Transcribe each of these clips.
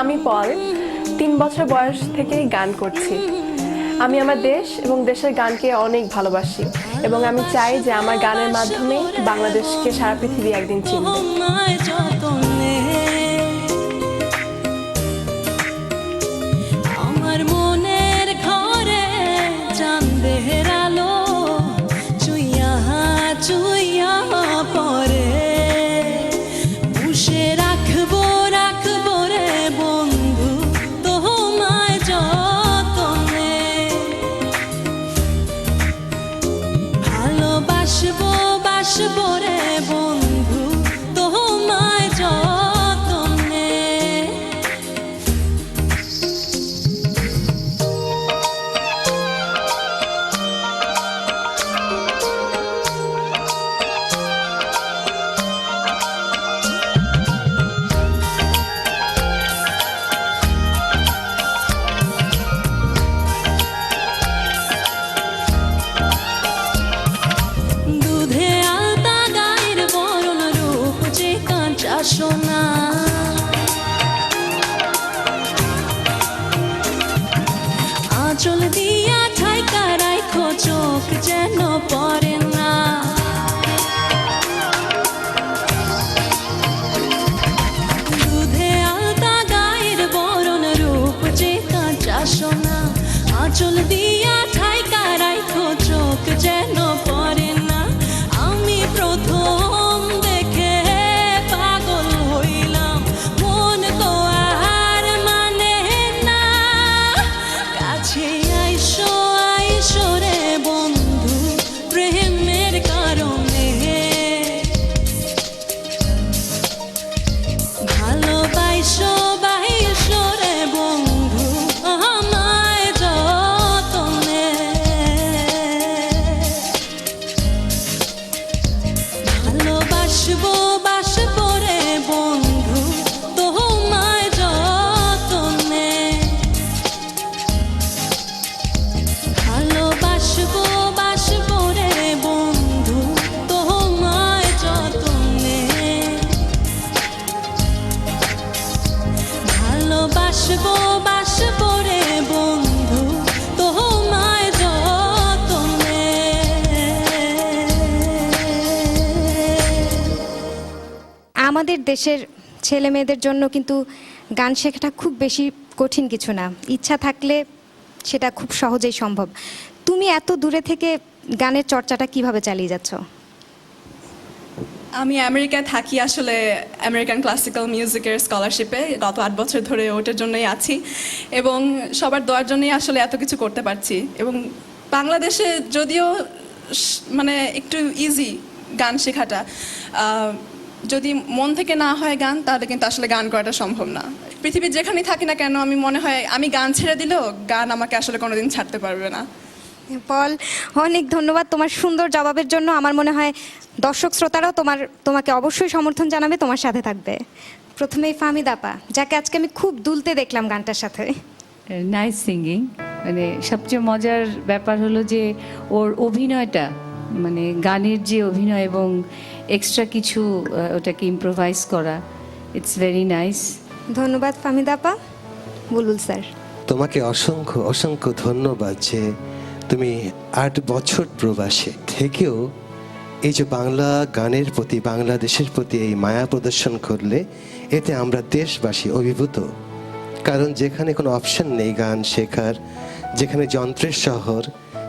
আমি পল, তিন বছর বয়স থেকে গান করছি। আমি আমার দেশ এবং দেশের গানকে অনেক ভালোবাসি এবং আমি চাই যে আমার গানের মাধ্যমে বাংলাদেশকে সারা পৃথিবী একদিন চিনবে। ভালোবাসবো বাসবো আঁচল দিয়া ঠাইকা রাখো চোখ যেন পরে না। দুধে আলতা গায়ের বরণ রূপ যে কাঁচা সোনা, আঁচল দিয়া 且爱说 আমাদের দেশের ছেলে মেয়েদের জন্য কিন্তু গান শেখাটা খুব বেশি কঠিন কিছু না। ইচ্ছা থাকলে সেটা খুব সহজেই সম্ভব। তুমি এত দূরে থেকে গানের চর্চাটা কীভাবে চালিয়ে যাচ্ছ? আমি আমেরিকায় থাকি আসলে আমেরিকান ক্লাসিক্যাল মিউজিকের স্কলারশিপে গত আট বছর ধরে ওটার জন্যই আছি। এবং সবার দোয়ার জন্যই আসলে এত কিছু করতে পারছি। এবং বাংলাদেশে যদিও মানে একটু ইজি গান শেখাটা যদি মন থেকে না হয় গান, তাহলে কিন্তু আসলে গান করাটা সম্ভব না। পৃথিবীর যেখানেই থাকি না কেন, আমি মনে হয়, আমি গান ছেড়ে দিলেও গান আমাকে আসলে কোনোদিন ছাড়তে পারবে না। পল অনেক ধন্যবাদ তোমার সুন্দর জবাবের জন্য। আমার মনে হয় দর্শক শ্রোতারাও তোমার তোমাকে অবশ্যই সমর্থন জানাবে তোমার সাথে থাকবে। প্রথমেই ফাহমিদ আপা যাকে আজকে আমি খুব দুলতে দেখলাম গানটার সাথে। নাইস সিঙ্গিং মানে সবচেয়ে মজার ব্যাপার হলো যে ওর অভিনয়টা মানে গানের যে অভিনয় এবং এক্সট্রা কিছু ওটাকে ইম্প্রোভাইজ করা ইটস ভেরি নাইস ধন্যবাদ ফাহমিদ আপা। বুলবুল স্যার। তোমাকে অসংখ্য অসংখ্য ধন্যবাদ যে তুমি আট বছর প্রবাসে থেকেও এই যে বাংলা গানের প্রতি বাংলাদেশের প্রতি এই মায়া প্রদর্শন করলে এতে আমরা দেশবাসী অভিভূত। কারণ যেখানে কোনো অপশন নেই গান শেখার যেখানে যন্ত্রের শহর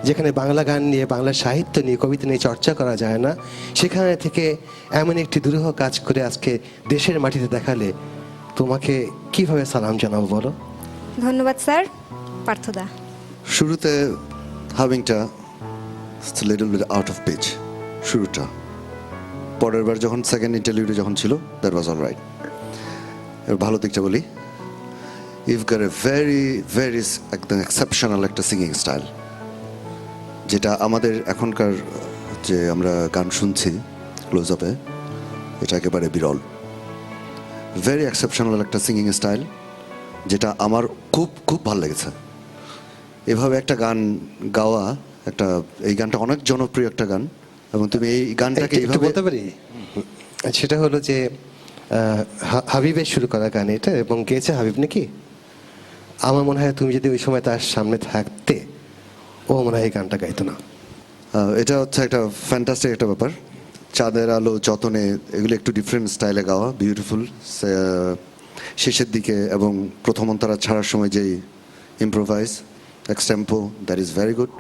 যেখানে বাংলা গান নিয়ে বাংলা সাহিত্য নিয়ে কবিতা নিয়ে চর্চা করা যায় না সেখানে থেকে এমন একটি দুরূহ কাজ করে আজকে দেশের মাটিতে দেখালে তোমাকে কীভাবে সালাম জানাব বলো? ধন্যবাদ স্যার পার্থদা। শুরুতে হামিংটা little bit out of page শুরুটা। পরের বার যখন সেকেন্ড ইন্টারভিউটা যখন ছিল দ্যাট ওয়াজ অল রাইট এবার ভালো দিকটা বলি। ইভ গার এ ভেরি ভেরি একদম এক্সেপশনাল একটা সিঙ্গিং স্টাইল যেটা আমাদের এখনকার যে আমরা গান শুনছি ক্লোজ আপে এটা একেবারে বিরল। ভেরি এক্সেপশনাল একটা সিঙ্গিং স্টাইল যেটা আমার খুব খুব ভালো লেগেছে। এভাবে একটা গান গাওয়া একটা এই গানটা অনেক জনপ্রিয় একটা গান এবং তুমি এই গানটাকে এইভাবে বলতে পারি? সেটা হলো যে হাবিবের শুরু করা গান এটা এবং গেয়েছে হাবিব নাকি? আমার মনে হয় তুমি যদি ওই সময় তার সামনে থাকতে ও মনে হয় এই গানটা গাইতো না। এটা হচ্ছে একটা ফ্যান্টাস্টিক একটা ব্যাপার। চাঁদের আলো যতনে এগুলো একটু ডিফারেন্ট স্টাইলে গাওয়া বিউটিফুল শেষের দিকে এবং প্রথম অন্তরা ছাড়ার সময় যেই improvise extempore that is very good